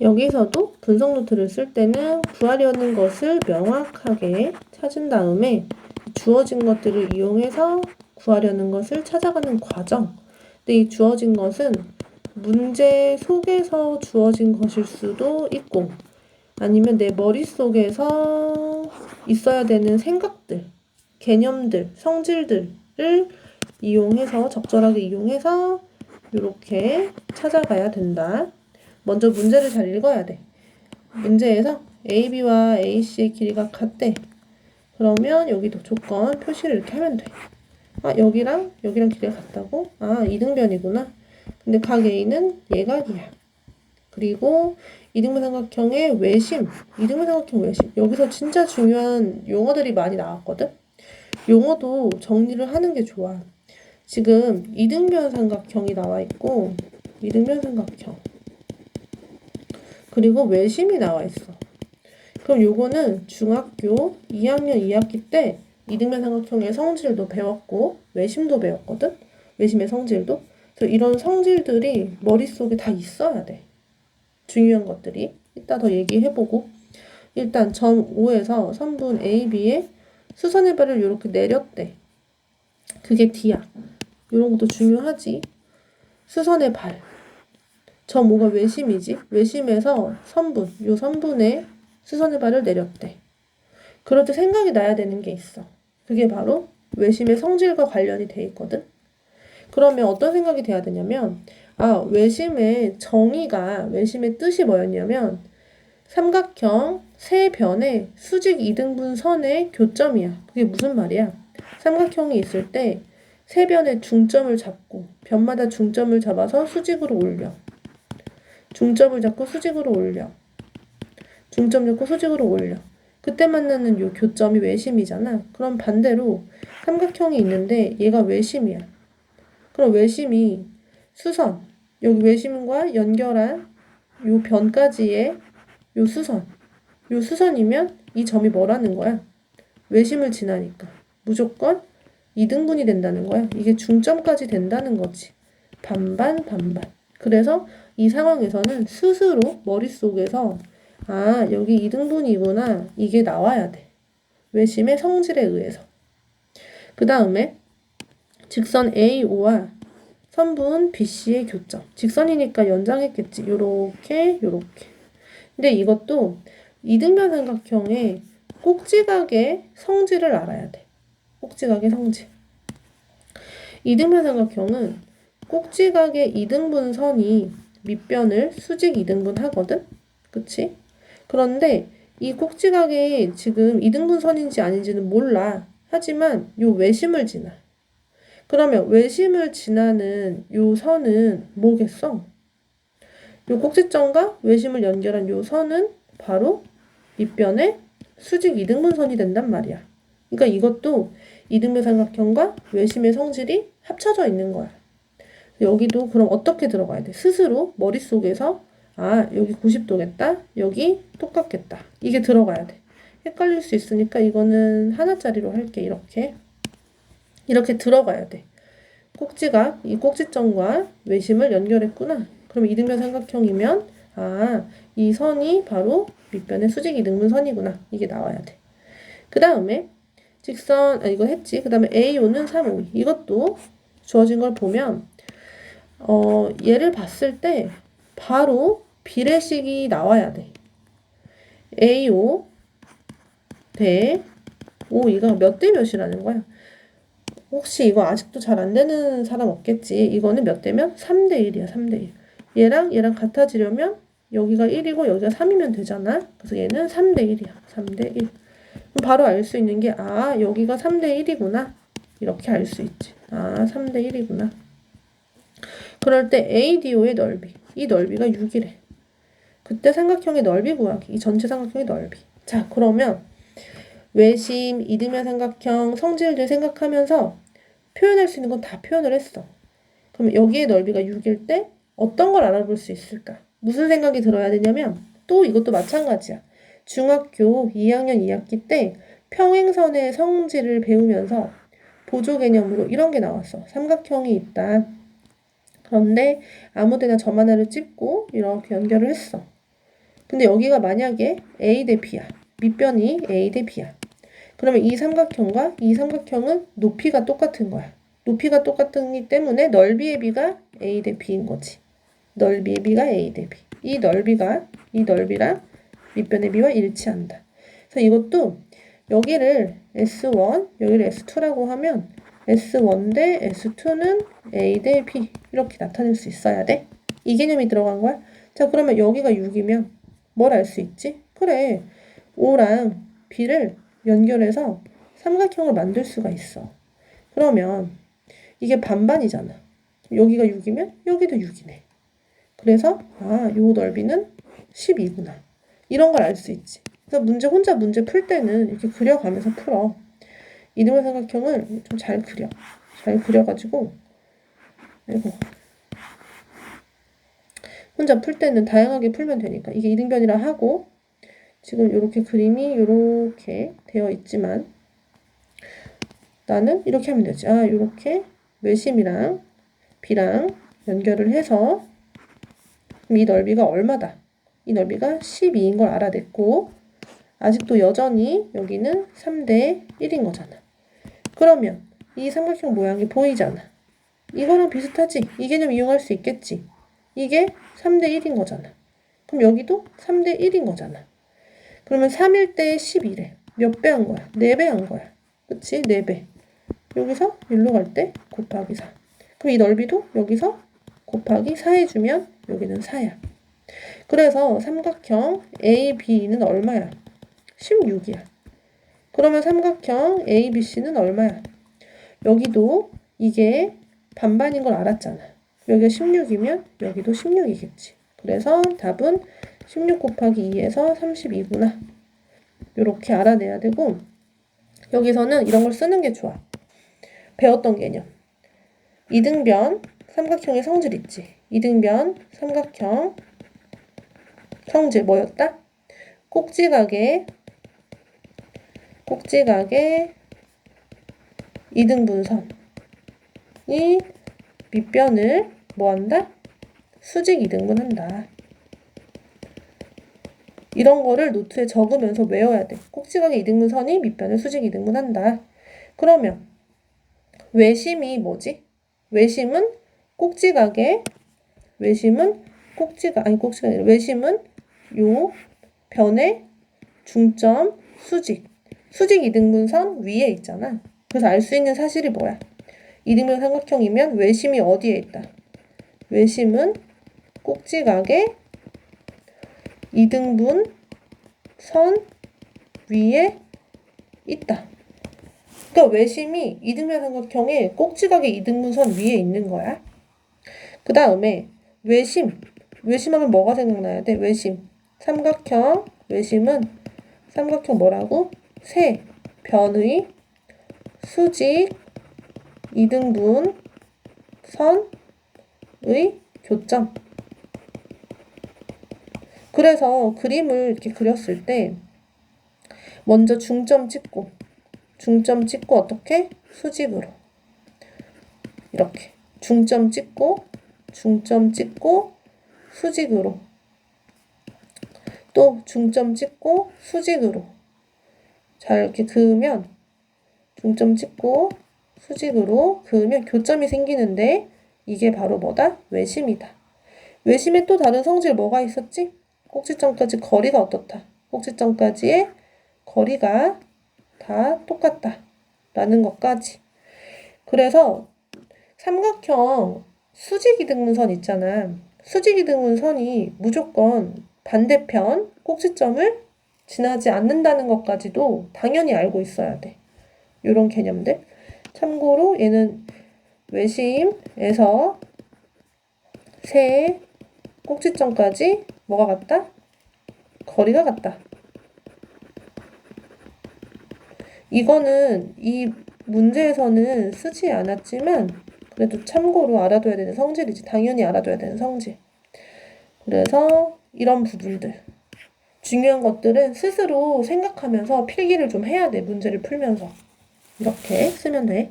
여기서도 분석 노트를 쓸 때는 구하려는 것을 명확하게 찾은 다음에 주어진 것들을 이용해서 구하려는 것을 찾아가는 과정. 근데 이 주어진 것은 문제 속에서 주어진 것일 수도 있고 아니면 내 머릿속에서 있어야 되는 생각들, 개념들, 성질들을 이용해서 적절하게 이용해서 이렇게 찾아가야 된다. 먼저 문제를 잘 읽어야 돼. 문제에서 AB와 AC의 길이가 같대. 그러면 여기도 조건 표시를 이렇게 하면 돼. 아, 여기랑 여기랑 길이가 같다고? 아, 이등변이구나. 근데 각 A는 예각이야. 그리고 이등변 삼각형의 외심, 이등변 삼각형 외심. 여기서 진짜 중요한 용어들이 많이 나왔거든? 용어도 정리를 하는 게 좋아. 지금 이등변 삼각형이 나와 있고, 이등변 삼각형. 그리고 외심이 나와 있어. 그럼 요거는 중학교 2학년 2학기 때 이등변 삼각형의 성질도 배웠고 외심도 배웠거든. 외심의 성질도. 그래서 이런 성질들이 머릿속에 다 있어야 돼. 중요한 것들이. 이따 더 얘기해보고. 일단 점 5에서 선분 AB의 수선의 발을 이렇게 내렸대. 그게 D야. 이런 것도 중요하지. 수선의 발. 점 5가 외심이지. 외심에서 선분, 요 선분에 수선의 발을 내렸대. 그럴 때 생각이 나야 되는 게 있어. 그게 바로 외심의 성질과 관련이 돼 있거든. 그러면 어떤 생각이 돼야 되냐면, 아, 외심의 정의가, 외심의 뜻이 뭐였냐면, 삼각형 세 변의 수직 이등분 선의 교점이야. 그게 무슨 말이야? 삼각형이 있을 때 세 변의 중점을 잡고 변마다 중점을 잡아서 수직으로 올려. 중점을 잡고 수직으로 올려. 중점 잡고 수직으로 올려. 그때 만나는 요 교점이 외심이잖아. 그럼 반대로 삼각형이 있는데 얘가 외심이야. 그럼 외심이 수선, 여기 외심과 연결한 요 변까지의 요 수선. 요 수선이면 이 점이 뭐라는 거야? 외심을 지나니까. 무조건 이등분이 된다는 거야. 이게 중점까지 된다는 거지. 반반, 반반. 그래서 이 상황에서는 스스로 머릿속에서 아, 여기 이등분이구나. 이게 나와야 돼. 외심의 성질에 의해서. 그 다음에 직선 AO와 선분 BC의 교점. 직선이니까 연장했겠지. 요렇게, 요렇게. 근데 이것도 이등변 삼각형의 꼭지각의 성질을 알아야 돼. 꼭지각의 성질. 이등변 삼각형은 꼭지각의 이등분 선이 밑변을 수직 이등분 하거든? 그치? 그런데 이 꼭지각이 지금 이등분 선인지 아닌지는 몰라. 하지만 요 외심을 지나. 그러면 외심을 지나는 요 선은 뭐겠어? 요 꼭지점과 외심을 연결한 요 선은 바로 밑변의 수직 이등분 선이 된단 말이야. 그러니까 이것도 이등변 삼각형과 외심의 성질이 합쳐져 있는 거야. 여기도 그럼 어떻게 들어가야 돼? 스스로 머릿속에서 아, 여기 90도겠다. 여기 똑같겠다. 이게 들어가야 돼. 헷갈릴 수 있으니까 이거는 하나짜리로 할게. 이렇게. 이렇게 들어가야 돼. 꼭지가 이 꼭지점과 외심을 연결했구나. 그럼 이등변 삼각형이면 아, 이 선이 바로 밑변의 수직 이등분 선이구나. 이게 나와야 돼. 그 다음에 직선, 아, 이거 했지. 그 다음에 AO는 3, 5. 이것도 주어진 걸 보면 어, 얘를 봤을 때 바로 비례식이 나와야 돼. A5 대 5, 이가 몇 대 몇이라는 거야? 혹시 이거 아직도 잘 안 되는 사람 없겠지? 이거는 몇 대면? 3대 1이야, 3대 1. 얘랑 얘랑 같아지려면 여기가 1이고 여기가 3이면 되잖아. 그래서 얘는 3대 1이야. 3대 1. 바로 알 수 있는 게, 아, 여기가 3대 1이구나. 이렇게 알 수 있지. 아, 3대 1이구나. 그럴 때 ADO의 넓이. 이 넓이가 6이래. 그때 삼각형의 넓이 구하기. 이 전체 삼각형의 넓이. 자, 그러면 외심, 이등변 삼각형, 성질들 생각하면서 표현할 수 있는 건 다 표현을 했어. 그럼 여기의 넓이가 6일 때 어떤 걸 알아볼 수 있을까? 무슨 생각이 들어야 되냐면 또 이것도 마찬가지야. 중학교 2학년 2학기 때 평행선의 성질을 배우면서 보조 개념으로 이런 게 나왔어. 삼각형이 있다. 그런데 아무 데나 점 하나를 찍고 이렇게 연결을 했어. 근데 여기가 만약에 A 대 B야. 밑변이 A 대 B야. 그러면 이 삼각형과 이 삼각형은 높이가 똑같은 거야. 높이가 똑같기 때문에 넓이의 B가 A 대 B인 거지. 넓이의 B가 A 대 B. 이 넓이가 이 넓이랑 밑변의 B와 일치한다. 그래서 이것도 여기를 S1, 여기를 S2라고 하면 S1 대 S2는 A 대 B 이렇게 나타낼 수 있어야 돼. 이 개념이 들어간 거야. 자, 그러면 여기가 6이면 뭘 알 수 있지? 그래. O랑 B를 연결해서 삼각형을 만들 수가 있어. 그러면 이게 반반이잖아. 여기가 6이면 여기도 6이네. 그래서 아, 요 넓이는 12구나. 이런 걸 알 수 있지. 그래서 문제 혼자 문제 풀 때는 이렇게 그려가면서 풀어. 이등변 삼각형을 좀잘 그려. 잘 그려가지고 아이고 혼자 풀 때는 다양하게 풀면 되니까 이게 이등변이라 하고 지금 이렇게 그림이 이렇게 되어 있지만 나는 이렇게 하면 되지. 아, 이렇게 외심이랑 B랑 연결을 해서 이 넓이가 얼마다? 이 넓이가 12인 걸 알아냈고 아직도 여전히 여기는 3대 1인 거잖아. 그러면 이 삼각형 모양이 보이잖아. 이거랑 비슷하지? 이 개념 이용할 수 있겠지? 이게 3대 1인 거잖아. 그럼 여기도 3대 1인 거잖아. 그러면 3일 때 11에 몇배 한 거야? 4배 한 거야. 그치? 4배. 여기서 1로 갈 때 곱하기 4. 그럼 이 넓이도 여기서 곱하기 4 해주면 여기는 4야. 그래서 삼각형 AB는 얼마야? 16이야. 그러면 삼각형 ABC는 얼마야? 여기도 이게 반반인 걸 알았잖아. 여기가 16이면 여기도 16이겠지. 그래서 답은 16 곱하기 2에서 32구나. 이렇게 알아내야 되고 여기서는 이런 걸 쓰는 게 좋아. 배웠던 개념. 이등변 삼각형의 성질 있지. 이등변 삼각형 성질 뭐였다? 꼭지각의 꼭지각의 이등분선이 밑변을 뭐한다? 수직 이등분한다. 이런 거를 노트에 적으면서 외워야 돼. 꼭지각의 이등분선이 밑변을 수직 이등분한다. 그러면 외심이 뭐지? 외심은 꼭지각의 외심은 꼭지각 아니 아니라 외심은 요 변의 중점 수직 수직 이등분선 위에 있잖아. 그래서 알 수 있는 사실이 뭐야? 이등변 삼각형이면 외심이 어디에 있다? 외심은 꼭지각의 이등분 선 위에 있다. 그러니까 외심이 이등변 삼각형의 꼭지각의 이등분선 위에 있는 거야. 그 다음에 외심. 외심하면 뭐가 생각나야 돼? 외심. 삼각형. 외심은 삼각형 뭐라고? 세 변의 수직 이등분 선의 교점. 그래서 그림을 이렇게 그렸을 때 먼저 중점 찍고 중점 찍고 어떻게? 수직으로 이렇게 중점 찍고 중점 찍고 수직으로 또 중점 찍고 수직으로 잘 이렇게 그으면 중점 찍고 수직으로 그으면 교점이 생기는데 이게 바로 뭐다? 외심이다. 외심에 또 다른 성질 뭐가 있었지? 꼭지점까지 거리가 어떻다? 꼭지점까지의 거리가 다 똑같다. 라는 것까지. 그래서 삼각형 수직이 등분선 있잖아. 수직이 등분선이 무조건 반대편 꼭지점을 지나지 않는다는 것까지도 당연히 알고 있어야 돼. 이런 개념들. 참고로 얘는 외심에서 세 꼭지점까지 뭐가 같다? 거리가 같다. 이거는 이 문제에서는 쓰지 않았지만 그래도 참고로 알아둬야 되는 성질이지. 당연히 알아둬야 되는 성질. 그래서 이런 부분들. 중요한 것들은 스스로 생각하면서 필기를 좀 해야 돼. 문제를 풀면서. 이렇게 쓰면 돼.